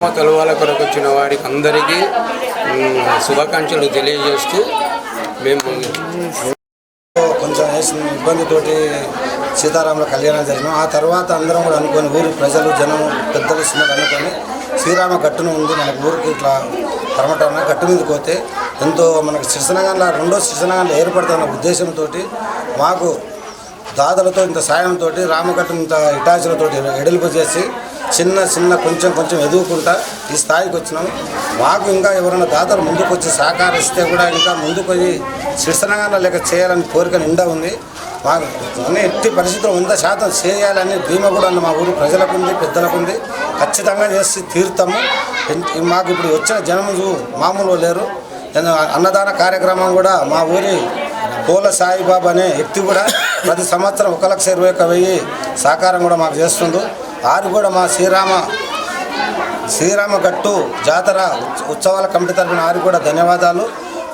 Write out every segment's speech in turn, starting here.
తలువాల కొరకు వచ్చిన వారికి అందరికీ శుభాకాంక్షలు తెలియజేస్తూ మేము కొంచెం వేసిన ఇబ్బందితోటి సీతారాముల కళ్యాణం జరిగినాం. ఆ తర్వాత అందరం కూడా అనుకొని ఊరి ప్రజలు జనం పెద్దలు చిన్నలు అనుకొని శ్రీరామ గట్టును ఉంది మనకు ఊరికి ఇట్లా పరమటన గట్టు మీద పోతే ఎంతో మనకు శిశనగంలో రెండో శిశనగంలో ఏర్పడుతున్న ఉద్దేశంతో మాకు దాతలతో ఇంత సాయంతో రామగట్టు ఇంత ఇటాచులతో ఎడలిపు చేసి చిన్న చిన్న కొంచెం కొంచెం ఎదుగుకుంటా ఈ స్థాయికి వచ్చినాం. మాకు ఇంకా ఎవరైనా దాతలు ముందుకు వచ్చి సహకరిస్తే కూడా ఇంకా ముందుకు పోయి శిక్షణగా లేక చేయాలని కోరిక నిండా ఉంది. మాకు అన్ని ఎట్టి పరిస్థితులు వంద శాతం చేయాలని ధీమ కూడా ఉంది మా ఊరు ప్రజలకు ఉంది పెద్దలకు ఉంది ఖచ్చితంగా చేసి తీరుతాము. మాకు ఇప్పుడు వచ్చిన జనం మామూలు లేరు. నేను అన్నదాన కార్యక్రమం కూడా మా ఊరి పూల సాయిబాబా అనే వ్యక్తి కూడా ప్రతి సంవత్సరం ఒక లక్ష ఇరవై ఒక వెయ్యి సహకారం కూడా మాకు చేస్తుంది ఆరు కూడా మా శ్రీరామ శ్రీరామ గట్టు జాతర ఉత్సవాల కమిటీ తరఫున ఆరు కూడా ధన్యవాదాలు.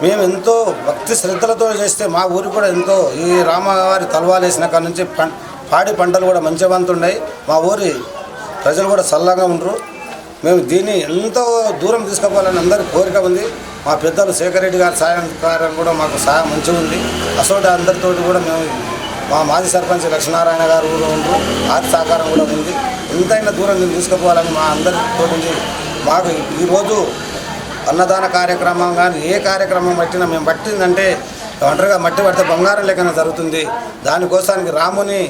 మేము ఎంతో భక్తి శ్రద్ధలతో చేస్తే మా ఊరు కూడా ఎంతో ఈ రామవారి తలవాలేసిన కాడ నుంచి పాడి పంటలు కూడా మంచి వంతున్నాయి మా ఊరి ప్రజలు కూడా చల్లగా ఉండరు. మేము దీన్ని ఎంతో దూరం తీసుకుపోవాలని అందరి కోరిక ఉంది. మా పెద్దలు శేఖర్ రెడ్డి గారి సాయం కూడా మాకు సహాయం మంచిగా ఉంది. అసోటి అందరితో కూడా మేము మా మాజీ సర్పంచ్ లక్ష్మీనారాయణ గారు కూడా ఉంటూ ఆర్థిక సహకారం కూడా ఉంది. ఎంతైనా దూరం నేను తీసుకుపోవాలని మా అందరితో మాకు ఈరోజు అన్నదాన కార్యక్రమం కానీ ఏ కార్యక్రమం పట్టినా మేము పట్టిందంటే ఒంటరిగా మట్టి పడితే బంగారం లెక్కన జరుగుతుంది. దానికోసానికి రాముని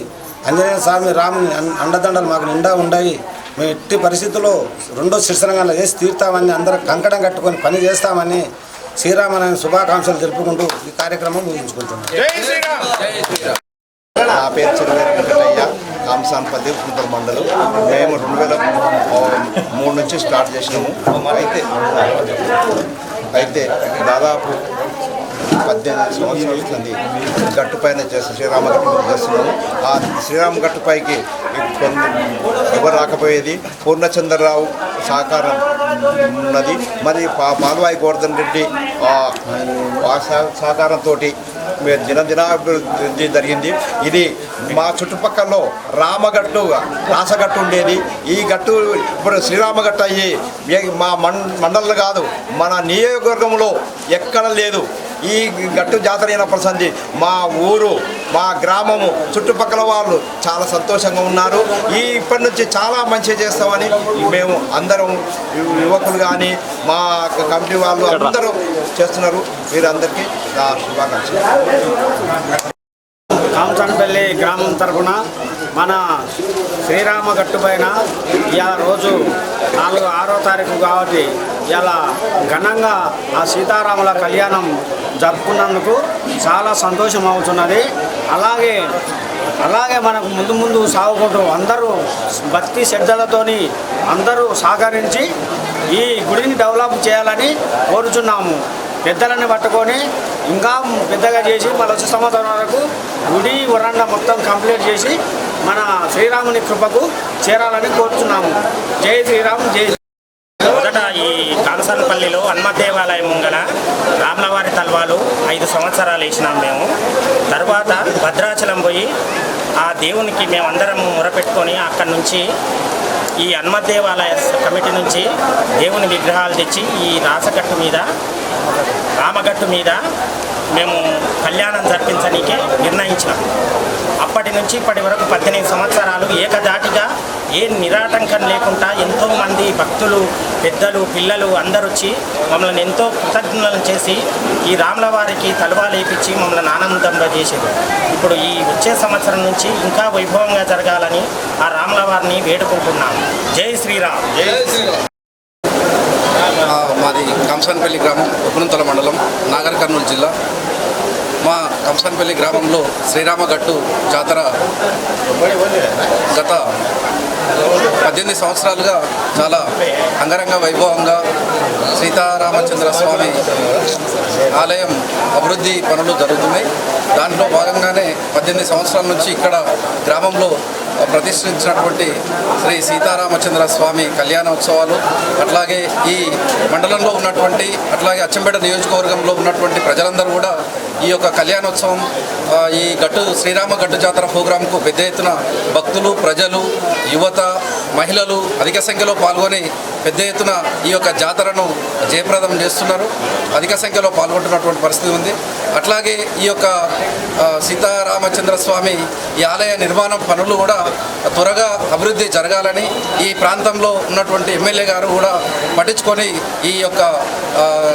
ఆంజనేయ స్వామి రాముని అండదండలు మాకు నిండా ఉన్నాయి మేము ఎట్టి పరిస్థితుల్లో రెండో శిక్షణంగా చేసి తీర్తామని అందరం కంకణం కట్టుకొని పని చేస్తామని శ్రీరామనాయని శుభాకాంక్షలు తెలుపుకుంటూ ఈ కార్యక్రమం ముగించుకుంటున్నాం. నా పేరు చిరువేరు వెంకటయ్య కాంసాన్పల్లి గుంటూరు మండలం. మేము రెండు వేల మూడు నుంచి స్టార్ట్ చేసినాము. అయితే అయితే దాదాపు పద్దెనిమిది సంవత్సరాల కింది గట్టు పైన చేస్తాం శ్రీరామ గట్టు చేస్తున్నాము. ఆ శ్రీరామ గట్టు పైకి కొన్ని ఎవరు రాకపోయేది? పూర్ణచంద్రరావు సహకారం ఉన్నది. మరి పా పాల్వాయి గోవర్ధన్ రెడ్డి ఆ, సహకారంతో దినదినాభివృద్ధి జరిగింది. ఇది మా చుట్టుపక్కల రామగట్టు రాసగట్టు ఉండేది. ఈ గట్టు ఇప్పుడు శ్రీరామగట్టు అయ్యి మా మం మండలం కాదు మన నియోజకవర్గంలో ఎక్కడ లేదు. ఈ గట్టు జాతర అయినప్పటి సంది మా ఊరు మా గ్రామము చుట్టుపక్కల వాళ్ళు చాలా సంతోషంగా ఉన్నారు. ఈ ఇప్పటి నుంచి చాలా మంచిగా చేస్తామని మేము అందరం యువకులు కానీ మా కమిటీ వాళ్ళు అందరూ చేస్తున్నారు. మీరందరికీ నా శుభాకాంక్షలు. గ్రామం తరఫున మన శ్రీరామ గట్టు పైన ఇవాళ రోజు నాలుగు ఆరో తారీఖు కాబట్టి ఇలా ఘనంగా ఆ సీతారాముల కళ్యాణం జరుపుకున్నందుకు చాలా సంతోషం అవుతున్నది. అలాగే అలాగే మనకు ముందు ముందు సాగుకుంటూ అందరూ భక్తి శ్రద్ధలతోని అందరూ సహకరించి ఈ గుడిని డెవలప్ చేయాలని కోరుచున్నాము. పెద్దలని పట్టుకొని ఇంకా పెద్దగా చేసి మళ్ళీ వచ్చే సంవత్సరం వరకు గుడి వరండా మొత్తం కంప్లీట్ చేసి మన శ్రీరాముని కృపకు చేరాలని కోరుతున్నాము జై శ్రీరామ్ జై మొదట ఈ కాంసన్పల్లిలో హనుమ దేవాలయం ముంగల రామ్లవారి తల్వాలు ఐదు సంవత్సరాలు వేసినాం మేము. తర్వాత భద్రాచలం పోయి ఆ దేవునికి మేమందరం మొరపెట్టుకొని అక్కడి నుంచి ఈ హనుమ దేవాలయ కమిటీ నుంచి దేవుని విగ్రహాలు తెచ్చి ఈ రాసగట్టు మీద రామగట్టు మీద మేము కళ్యాణం జరిపించడానికి నిర్ణయించినాం. అప్పటి నుంచి ఇప్పటి వరకు పద్దెనిమిది సంవత్సరాలు ఏకదాటిగా ఏ నిరాటంకం లేకుండా ఎంతోమంది భక్తులు పెద్దలు పిల్లలు అందరు వచ్చి మమ్మల్ని ఎంతో కృతజ్ఞతలు చేసి ఈ రాముల వారికి తలవాలేపించి మమ్మల్ని ఆనందంగా చేసేది ఇప్పుడు ఈ వచ్చే సంవత్సరం నుంచి ఇంకా వైభవంగా జరగాలని ఆ రాముల వారిని వేడుకుంటున్నాం. జై శ్రీరామ్. జై శ్రీరామ్. మాది కంసాన్పల్లి గ్రామం ఉపనంతల మండలం నాగర్ కర్నూలు జిల్లా. మా కంసాన్పల్లి గ్రామంలో శ్రీరామగట్టు జాతర గత పద్దెనిమిది సంవత్సరాలుగా చాలా అంగరంగ వైభవంగా సీతారామచంద్ర స్వామి ఆలయం అభివృద్ధి పనులు జరుగుతున్నాయి. దాంట్లో భాగంగానే పద్దెనిమిది సంవత్సరాల నుంచి ఇక్కడ గ్రామంలో ప్రతిష్ఠించినటువంటి శ్రీ సీతారామచంద్ర స్వామి కళ్యాణోత్సవాలు అట్లాగే ఈ మండలంలో ఉన్నటువంటి అట్లాగే అచ్చంపేట నియోజకవర్గంలో ఉన్నటువంటి ప్రజలందరూ కూడా ఈ యొక్క కళ్యాణోత్సవం ఈ గట్టు శ్రీరామ గట్టు జాతర ప్రోగ్రాంకు పెద్ద ఎత్తున భక్తులు ప్రజలు యువత మహిళలు అధిక సంఖ్యలో పాల్గొని పెద్ద ఎత్తున ఈ యొక్క జాతరను జయప్రదం చేస్తున్నారు. అధిక సంఖ్యలో పాల్గొంటున్నటువంటి పరిస్థితి ఉంది. అట్లాగే ఈ యొక్క సీతారామచంద్ర స్వామి ఈ ఆలయ నిర్మాణం పనులు కూడా త్వరగా అభివృద్ధి జరగాలని ఈ ప్రాంతంలో ఉన్నటువంటి ఎమ్మెల్యే గారు కూడా పట్టించుకొని ఈ యొక్క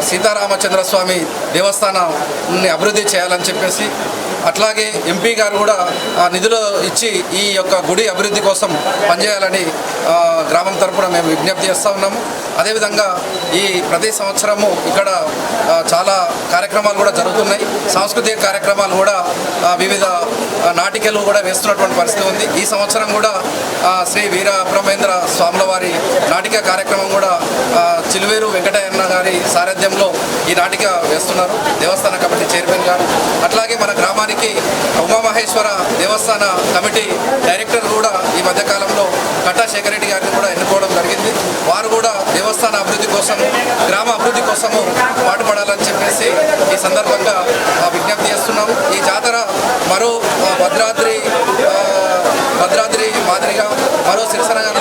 సీతారామచంద్ర స్వామి దేవస్థానాన్ని అభివృద్ధి చేయాలని చెప్పేసి అట్లాగే ఎంపీ గారు కూడా ఆ నిధులు ఇచ్చి ఈ యొక్క గుడి అభివృద్ధి కోసం పనిచేయాలని గ్రామం తరపున మేము విజ్ఞప్తి చేస్తూ ఉన్నాము. అదేవిధంగా ఈ ప్రతి సంవత్సరము ఇక్కడ చాలా కార్యక్రమాలు కూడా జరుగుతున్నాయి. సాంస్కృతిక కార్యక్రమాలు కూడా వివిధ నాటికలు కూడా వేస్తున్నటువంటి పరిస్థితి ఉంది. ఈ సంవత్సరం కూడా శ్రీ వీర బ్రహ్మేంద్ర స్వాముల వారి నాటిక కార్యక్రమం కూడా చిలువేరు వెంకటయ్యన్న గారి సారథ్యంలో ఈ నాటిక వేస్తున్నారు. దేవస్థాన కమిటీ చైర్మన్ గారు. అట్లాగే మన ఉమామహేశ్వర దేవస్థాన కమిటీ డైరెక్టర్ కూడా ఈ మధ్యకాలంలో కట్టా శేఖర్ రెడ్డి గారిని కూడా ఎన్నుకోవడం జరిగింది. వారు కూడా దేవస్థాన అభివృద్ధి కోసము గ్రామ అభివృద్ధి కోసము పాటుపడాలని చెప్పేసి ఈ సందర్భంగా విజ్ఞప్తి చేస్తున్నాము. ఈ జాతర మరో భద్రాద్రి భద్రాద్రి మాదిరిగా మరో శిరసనగా